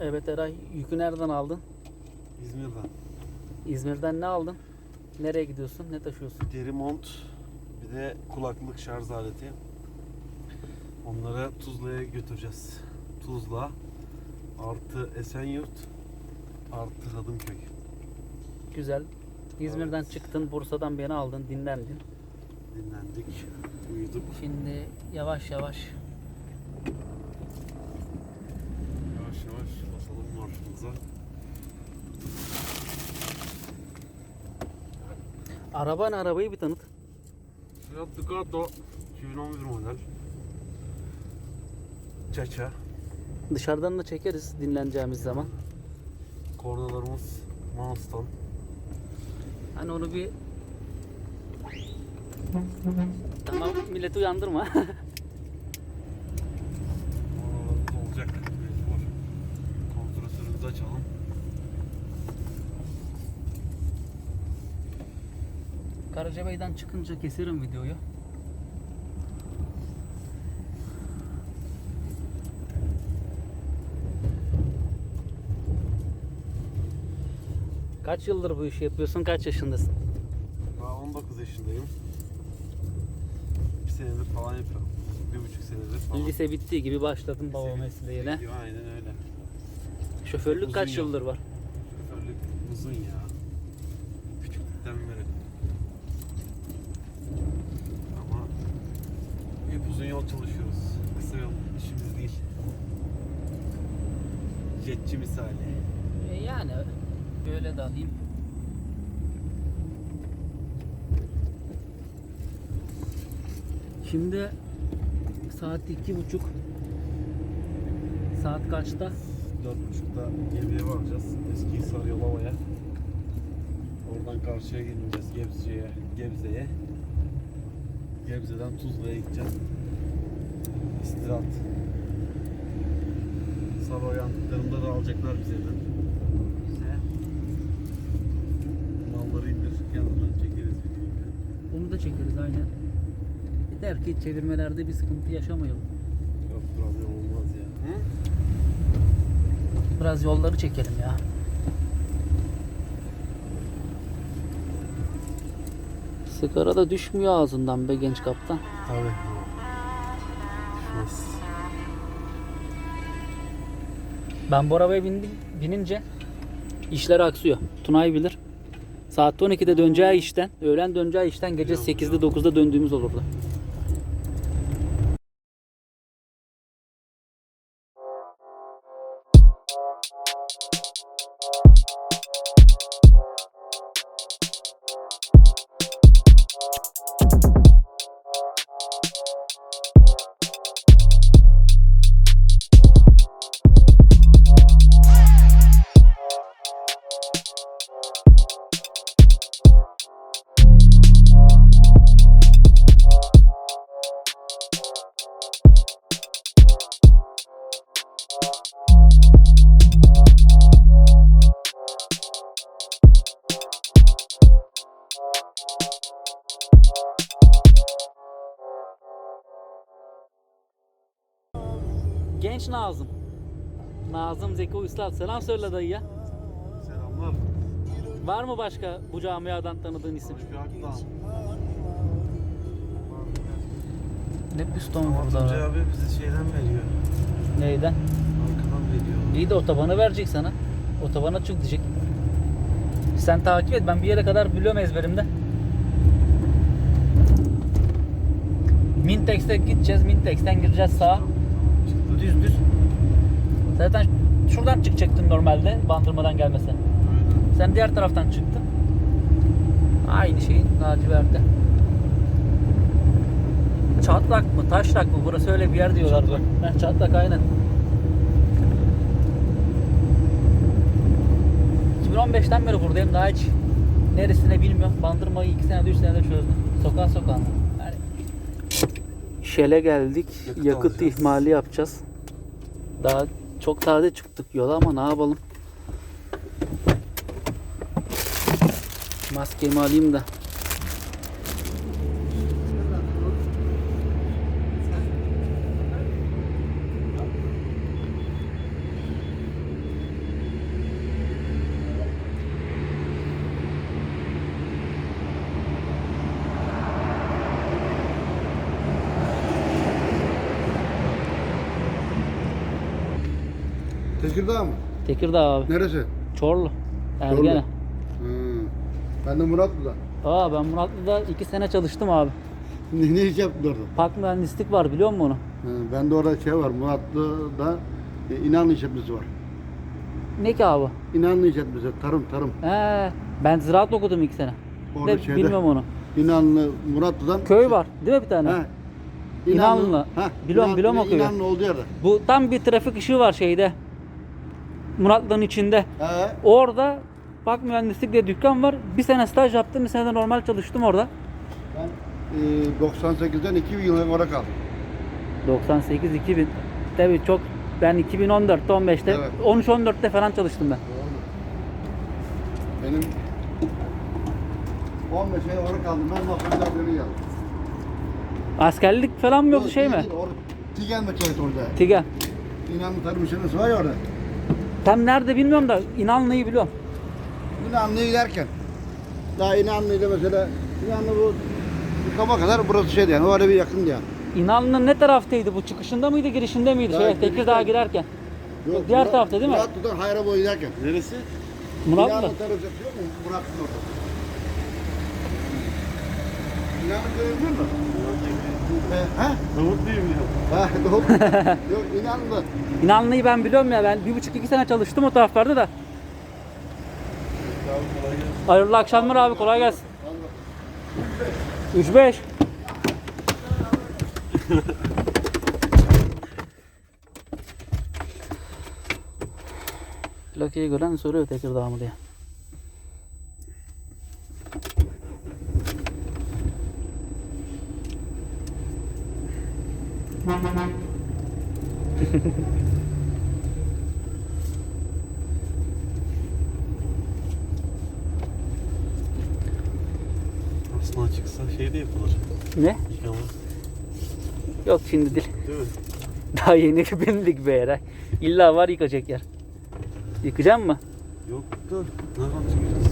Evet Eray, yükü nereden aldın? İzmir'den. İzmir'den ne aldın? Nereye gidiyorsun? Ne taşıyorsun? Deri mont, bir de kulaklık şarj aleti. Onları Tuzla'ya götüreceğiz. Tuzla artı Esenyurt artı Hadımköy. Güzel. İzmir'den Evet. çıktın, Bursa'dan beni aldın, dinlendin. Dinlendik, uyuduk. Şimdi yavaş yavaş Yavaş yavaş marşımıza. Araban arabayı bir tanıt. Fiat Ducato 2011 model. Çaça. Dışarıdan da çekeriz dinleneceğimiz zaman. Kornalarımız Manston. Hani onu bir Tamam milleti uyandırma. Karacabey'den çıkınca keserim videoyu. Kaç yıldır bu işi yapıyorsun? Kaç yaşındasın? Daha 19 yaşındayım. Bir senedir falan yapıyorum. Bir buçuk senedir falan. Lise bittiği gibi başladın Lise baba mesleğine. Aynen öyle. Şoförlük Uzun kaç yol. yıldır var? Şoförlük uzun ya. Küçüklükten beri. Ama hep uzun yol çalışıyoruz. Kısa yol işimiz değil. Jetçi misali. E yani böyle de alayım. Şimdi saat iki buçuk. Saat kaçta? Dört buçukta Gebze'ye varacağız. Eski Hisar Yolova'ya. Oradan karşıya geleceğiz Gebze'ye. Gebze'ye. Gebze'den Tuzla'ya gideceğiz. İstirahat. Sabah uyandıklarında da alacaklar bizi evden. Güzel. Malları indir, yanından çekeriz videoyu. Onu da çekeriz aynen. Yeter ki çevirmelerde bir sıkıntı yaşamayalım. Yok problem olmaz ya. Hı? Biraz yolları çekelim ya. Sigara da düşmüyor ağzından be genç kaptan. Tabii. Düşmez. Ben bu arabaya bindim, binince işler aksıyor. Tunay bilir. Saat 12'de döneceği işten, öğlen döneceği işten gece Biliyorum, 8'de biliyorum. 9'da döndüğümüz olurdu. Nazım. Nazım Zeki Uysal. Selam söyle dayıya. Selamlar. Var mı başka bu camiadan tanıdığın isim? Başka Akdağ. Ne piston burada. abi bizi şeyden veriyor. Neyden? Arkadan veriyor. İyi de otobanı verecek sana. Otobana çık diyecek. Sen takip et. Ben bir yere kadar biliyorum ezberimde. Mintex'te gideceğiz. Mintex'ten gireceğiz sağa. Düz düz. Zaten şuradan çıkacaktın normalde bandırmadan gelmesen. Sen diğer taraftan çıktın. Aynı şeyin laciverte. Çatlak mı, taşlak mı? Burası öyle bir yer diyorlar. Çatlak. Heh, çatlak aynen. 2015'ten beri buradayım daha hiç neresine bilmiyorum. Bandırmayı 2 senede 3 senede çözdüm. Sokak sokağına. Şele geldik. Yakıt Yakıt, alacağız. ihmali yapacağız. Daha çok taze çıktık yola ama ne yapalım. Maskemi alayım da. Tekirdağ mı? Tekirdağ abi. Neresi? Çorlu. Ergene. Çorlu. Hı. Ben de Muratlı'da. Aa ben Muratlı'da iki sene çalıştım abi. Ne, ne iş yaptın orada? Park mühendislik var biliyor musun onu? Hı, ben de orada şey var. Muratlı'da e, İnanlı işletmesi var. Ne ki abi? İnanlı işletmesi. Tarım tarım. He, ben ziraat okudum iki sene. Orada De, şeyde- bilmiyorum onu. İnanlı Muratlı'dan. Köy var değil mi bir tane? He. İnanlı. Ha, Biliyorum, İnan- köyü. İnanlı olduğu yerde. Bu tam bir trafik ışığı var şeyde. Muratlı'nın içinde. He. Orada park mühendislik diye dükkan var. Bir sene staj yaptım, bir sene de normal çalıştım orada. Ben e, 98'den 2000 yıla kadar kaldım. 98 2000. Tabii çok ben 2014'te 15'te Evet. 13 14'te falan çalıştım ben. Benim 15 ay orada kaldım. Ben mahkumdan beri geldim. Askerlik falan mı yoktu şey mi? Orada- Tigen mekanisi orada. Tigen. İnanlı tarım işletmesi var ya orada. Tam nerede bilmiyorum da İnanlı'yı biliyorum. İnanlı'ya giderken. Daha İnanlı'yla mesela İnanlı bu yıkama kadar burası şeydi yani. Orada bir yakındı yani. İnanlı'nın ne taraftaydı bu? Çıkışında mıydı, girişinde miydi? Şey, girişte. Tekirdağ'a girerken. Yok, diğer Murat- tarafta değil mi? Muratlı'dan Hayraboğ'a giderken. Neresi? Muratlı. İnanlı tarım işletmesi yok mu? Muratlı'nın orada. İnanlı görebiliyor musun? He? Değil mi ya? Ha, doğru. Yok İnanlı. İnanlı'yı ben biliyorum ya. Ben bir buçuk iki sene çalıştım o taraflarda da. Hayırlı akşamlar abi. Kolay gelsin. 3-5. Plakayı gören soruyor Tekirdağ mı diye. Aslında çıksa şey de yapılır. Ne? Yıkama. Yok şimdi değil. Değil mi? Daha yeni bindik be yere. İlla var yıkacak yer. Yıkacak mı? Yok da nereden çıkacağız?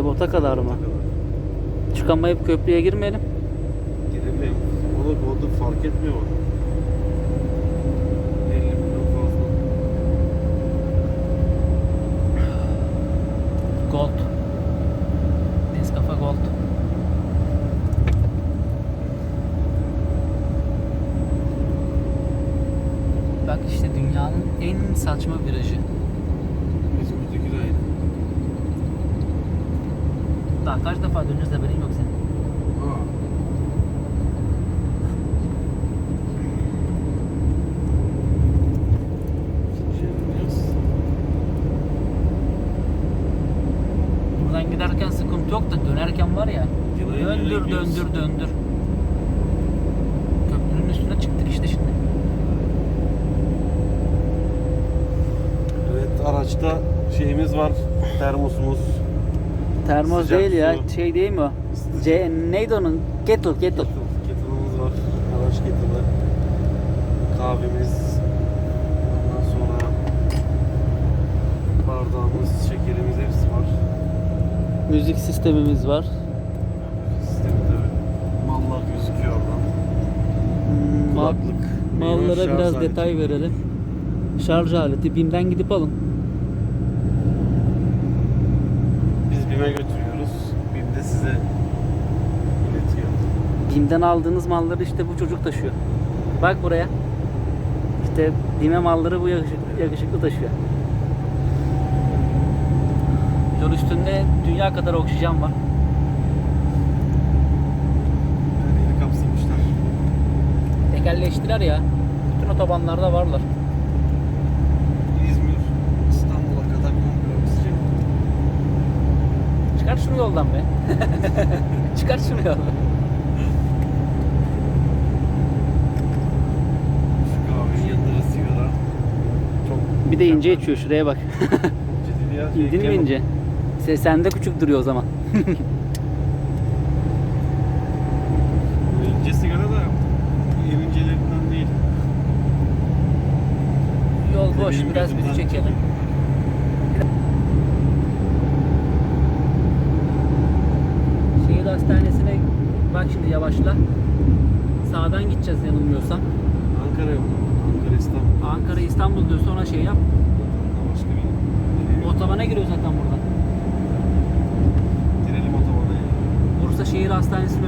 Feribota kadar mı? Çıkamayıp köprüye girmeyelim. Giremeyiz. Onu orada fark etmiyor Kaç defa döneceğiz haberin yok senin. Buradan giderken sıkıntı yok da dönerken var ya. Yıla yıla Döndür gidiyoruz. döndür döndür. Köprünün üstüne çıktık işte şimdi. Evet araçta şeyimiz var. Termosumuz. Termos Sıcak değil ya. su. Şey değil mi o? C neydi onun? Kettle kettle. Kettle'ımız var. Araç kettle'ı. Kahvemiz. Ondan sonra bardağımız, şekerimiz hepsi var. Müzik sistemimiz var. Sistemde öyle. Mallar gözüküyor oradan. Hmm, mal- Kulaklık. mallara şarj biraz aleti. detay verelim. Şarj aleti. BİM'den gidip alın. BİM'e götürüyoruz. BİM de size iletiyor. BİM'den aldığınız malları işte bu çocuk taşıyor. Bak buraya. İşte BİM'e malları bu yakışıklı, yakışıklı taşıyor. Yol üstünde dünya kadar oksijen var. Her yeri kapsamışlar. Tekelleştiler ya. Bütün otobanlarda varlar. Yoldan be. Çıkar şunu yoldan. Bir de ince içiyor şuraya bak. ya. Şey, İndin mi ince? Se sende küçük duruyor o zaman. Bu ince sigara da ev incelerinden değil. Yol boş Benim biraz bizi çekelim. Şehir hastanesine bak şimdi yavaşla. Sağdan gideceğiz yanılmıyorsam. Ankara yok. Ankara İstanbul. Ankara İstanbul diyor sonra şey yap. Başka bir Otobana giriyor zaten buradan. Girelim otobana ya. Bursa Şehir Hastanesi'nin